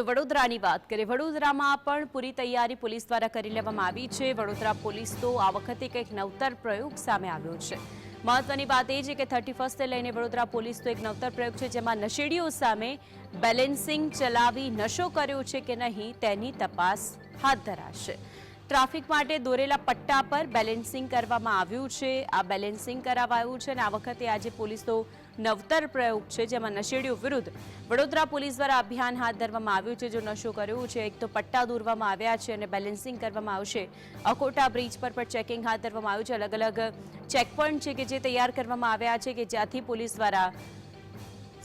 તો વડોદરાની વાત કરીએ. વડોદરામાં પણ પૂરી તૈયારી પોલીસ દ્વારા કરી લેવામાં આવી છે. વડોદરા પોલીસ તો આ વખતે કંઈક નવતર પ્રયોગ સામે આવ્યો છે. મહત્વની વાત એ છે કે થર્ટી ફર્સ્ટને લઈને વડોદરા પોલીસ તો એક નવતર પ્રયોગ છે, જેમાં નશેડીઓ સામે બેલેન્સિંગ ચલાવી નશો કર્યો છે કે નહીં તેની તપાસ હાથ ધરાશે. ટ્રાફિક માટે દોરેલા પટ્ટા પર બેલેન્સિંગ કરવામાં આવ્યું છે. આ બેલેન્સિંગ કરાવાયું છે અને આ વખતે આજે પોલીસનો નવતર પ્રયોગ છે, જેમાં નશેડીઓ વિરુદ્ધ વડોદરા પોલીસ દ્વારા અભિયાન હાથ ધરવામાં આવ્યું છે. જો નશો કર્યો છે, એક તો પટ્ટા દોરવામાં આવ્યા છે અને બેલેન્સિંગ કરવામાં આવશે. અકોટા બ્રિજ પર પણ ચેકિંગ હાથ ધરવામાં આવ્યું છે. અલગ અલગ ચેકપોઇન્ટ છે કે જે તૈયાર કરવામાં આવ્યા છે કે જ્યાંથી પોલીસ દ્વારા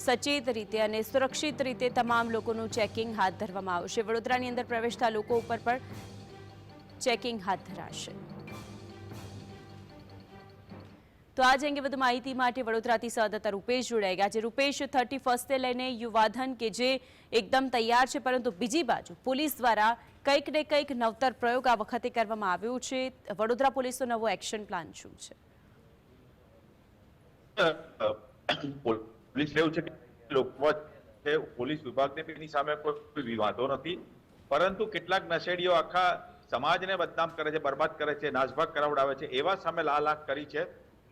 સચેત રીતે અને સુરક્ષિત રીતે તમામ લોકોનું ચેકિંગ હાથ ધરવામાં આવશે. વડોદરાની અંદર પ્રવેશતા લોકો ઉપર પણ ચેકિંગ હાથ ધરાશે. તો આજ અંગે વધુ માહિતી માટે વડોદરાથી સંવાદદાતા રૂપેશ જોડાઈ ગયા છે. રૂપેશ થર્ટી ફર્સ્ટે લઈને યુવાધન કે જે એકદમ તૈયાર છે, પરંતુ બીજી બાજુ પોલીસ દ્વારા કંઈક ને કંઈક નવતર પ્રયોગ આ વખતે કરવામાં આવ્યો છે. વડોદરા પોલીસનો નવો એક્શન પ્લાન શું છે? પોલીસ એવું છે કે લોકો છે, પોલીસ વિભાગને એની સામે કોઈ વાંધો નથી. પરંતુ કેટલાક નશેડીઓ આખા સમાજને બદનામ કરે છે, બરબાદ કરે છે, નાસભાગ કરાવડાવે છે, એવા સામે લાલ આંખ કરી છે,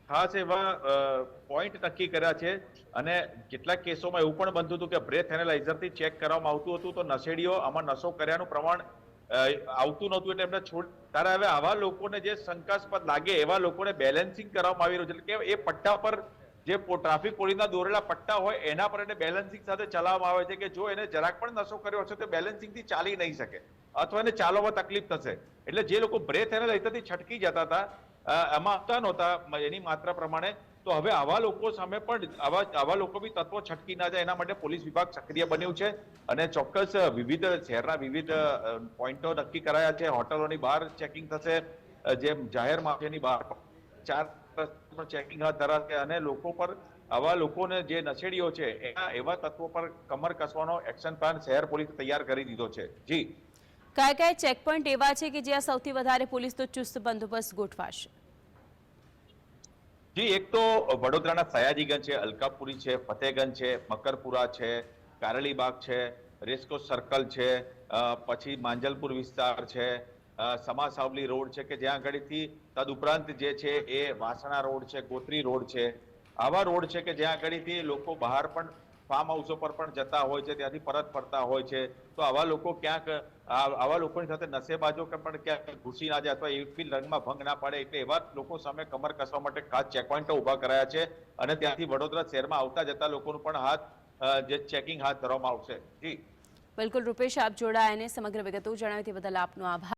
ખાસ એવા પોઈન્ટ નક્કી કર્યા છે અને કેટલાક કેસોમાં એવું પણ બનતું હતું કે બ્રેથ એનાલાઇઝરથી ચેક કરવામાં આવતું હતું, તો નશેડીઓ આમાં નશો કર્યાનું પ્રમાણ આવતું નહોતું એટલે એમને છોડ ત્યારે હવે આવા લોકોને જે શંકાસ્પદ લાગે એવા લોકોને બેલેન્સિંગ કરવામાં આવી રહ્યું છે કે એ પટ્ટા પર જે ટ્રાફિક પોલીસના દોરેલા પટ્ટા હોય એના પર એને બેલેન્સિંગ સાથે ચલાવવામાં આવે છે કે જો એને જરાક પણ નશો કર્યો હશે તો બેલેન્સિંગથી ચાલી નહીં શકે. અથવા એને ચાલવામાં તકલીફ થશે. એટલે જે લોકો બ્રેથ એનાલાઇઝરથી છટકી જતા હતા એમાં આવતા નહોતા એની માત્રા પ્રમાણે. તો હવે આવા લોકો સામે પણ આવા આવા લોકો બી તત્વો છટકી ના જાય, એના માટે પોલીસ વિભાગ સક્રિય બન્યું છે. અને ચોક્કસ વિવિધ શહેરના વિવિધ પોઈન્ટો નક્કી કરાયા છે. હોટલોની બહાર ચેકિંગ થશે જેમ જાહેર માફિયાની બહાર ચાર ચેકિંગ હાથ ધરાશે અને લોકો પર આવા લોકોને જે નશેડીઓ છે, એના, એવા તત્વો પર કમર કસવાનો એક્શન પ્લાન શહેર પોલીસે તૈયાર કરી દીધો છે. જી. કયા કયા ચેકપોઇન્ટ એવા છે કે જ્યાં સૌથી વધારે પોલીસ તો ચુસ્ત બંદોબસ્ત ગોઠવાશે? જી, એક તો વડોદરાના સયાજીગંજ છે, અલકાપુરી છે, ફતેગંજ છે, મકરપુરા છે કારલીબાગ છે રેસકોસ સર્કલ છે પછી માંજલપુર વિસ્તાર છે સમાસાવલી સમા સાવલી રોડ છે કે જ્યાં આગળથી તદુપરાંત જે છે એ વાસણા રોડ છે, ગોત્રી રોડ છે. આવા રોડ છે કે જ્યાં આગળથી લોકો બહાર પણ ફાર્મ હાઉસો પર પણ જતા હોય છે, ત્યાંથી પરત ફરતા હોય છે. તો આવા લોકો ક્યાંક આવા લોકોની સાથે નશેબાજો પણ ક્યાંક ઘૂસી ના જાય અથવા એવી રંગમાં ભંગ ના પડે એટલે એવા લોકો સામે કમર કસવા માટે ખાસ ચેકપોઇન્ટો ઊભા કરાયા છે. અને ત્યાંથી વડોદરા શહેરમાં આવતા જતા લોકોનું પણ હાથ જે ચેકિંગ હાથ ધરવામાં આવશે. જી. બિલકુલ, રૂપેશ, આપ જોડાયા અને સમગ્ર વિગતો જણાવી તે બદલ આપનો આભાર.